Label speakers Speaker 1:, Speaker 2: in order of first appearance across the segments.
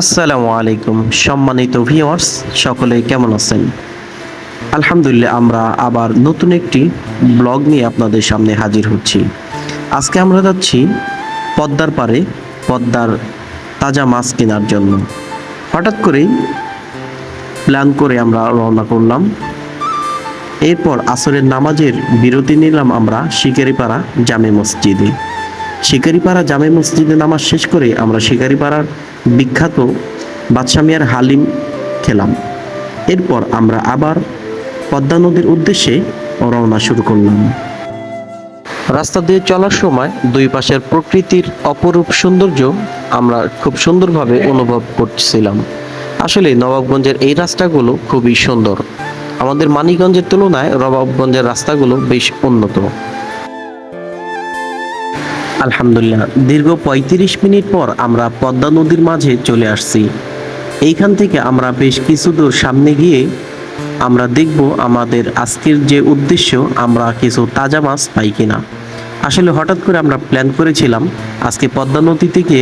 Speaker 1: আসসালামু আলাইকুম, সম্মানিত ভিউয়ার্স সকলে কেমন আছেন? আলহামদুলিল্লাহ, আমরা আবার নতুন একটি ব্লগ নিয়ে আপনাদের সামনে হাজির হচ্ছি। আজকে আমরা যাচ্ছি পদ্মার পারে পদ্মার তাজা মাছ কেনার জন্য। হঠাৎ করেই প্ল্যান করে আমরা রওনা করলাম। এরপর আসরের নামাজের বিরতি নিলাম আমরা শিকারিপাড়া জামে মসজিদে। শিকারিপাড়া জামে মসজিদে নামাজ শেষ করে আমরা শিকারিপাড়ার বিখ্যাত বাদশা মিয়ার হালিম খেলাম। এরপর আমরা আবার পদ্মা নদীর উদ্দেশ্যে রওনা শুরু করলাম। রাস্তা দিয়ে চলার সময় দুই পাশের প্রকৃতির অপরূপ সৌন্দর্য আমরা খুব সুন্দরভাবে অনুভব করছিলাম। আসলে নবাবগঞ্জের এই রাস্তাগুলো খুবই সুন্দর। আমাদের মানিকগঞ্জের তুলনায় নবাবগঞ্জের রাস্তাগুলো বেশ উন্নত। আলহামদুলিল্লাহ। দীর্ঘ ৩৫ মিনিট পর আমরা পদ্মা নদীর মাঝে চলে আসছি। এইখান থেকে আমরা বেশ কিছু দূর সামনে গিয়ে আমরা দেখব আমাদের আজকের যে উদ্দেশ্য, আমরা কিছু তাজা মাছ পাই কিনা। আসলে হঠাৎ করে আমরা প্ল্যান করেছিলাম আজকে পদ্মা নদী থেকে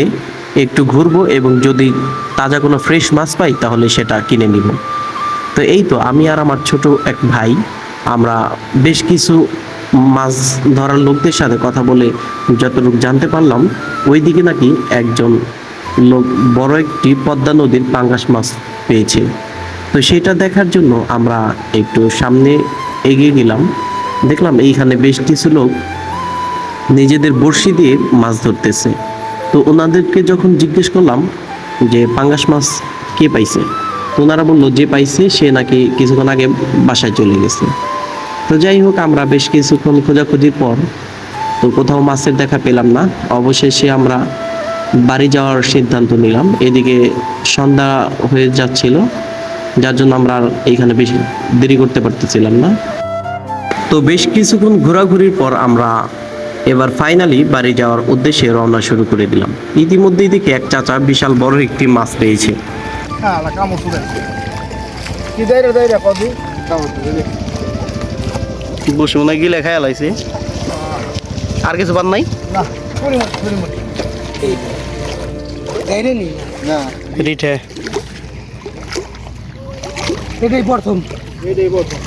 Speaker 1: একটু ঘুরবো এবং যদি তাজা কোনো ফ্রেশ মাছ পাই তাহলে সেটা কিনে নিব। তো এই তো আমি আর আমার ছোট এক ভাই, আমরা বেশ কিছু মাছ ধরার লোকদের সাথে কথা বলে যতটুকু জানতে পারলাম, ওইদিকে নাকি একজন লোক বড় একটি পদ্মা নদীর পাঙ্গাস মাছ পেয়েছে। তো সেটা দেখার জন্য আমরা একটু সামনে এগিয়ে গেলাম। দেখলাম এইখানে বেশ কিছু লোক নিজেদের বড়শি দিয়ে মাছ ধরতেছে। তো ওনাদেরকে যখন জিজ্ঞেস করলাম যে পাঙ্গাস মাছ কে পাইছে? ওনারা বলল, যে পাইছে সে নাকি কিছুক্ষণ আগে বাসায় চলে গেছে। তো যাই হোক, আমরা বেশ কিছুক্ষণ খোঁজাখুঁজির পর তো কোথাও মাছের দেখা পেলাম না। অবশেষে আমরা বাড়ি যাওয়ার সিদ্ধান্ত নিলাম। এদিকে সন্ধ্যা হয়ে যাচ্ছিল, যার জন্য আমরা আর এইখানে বেশি দেরি করতে পারতেছিলাম না। তো বেশ কিছুক্ষণ ঘোরাঘুরির পর আমরা এবার ফাইনালি বাড়ি যাওয়ার উদ্দেশ্যে রওনা শুরু করে দিলাম। ইতিমধ্যেই দেখি এক চাচা বিশাল বড় একটি মাছ পেয়েছে.
Speaker 2: কি
Speaker 1: বসে মনে গিলে খায় লাইছে। আর কিছু বাদ নাই?
Speaker 2: এটাই প্রথম। এটাই প্রথম।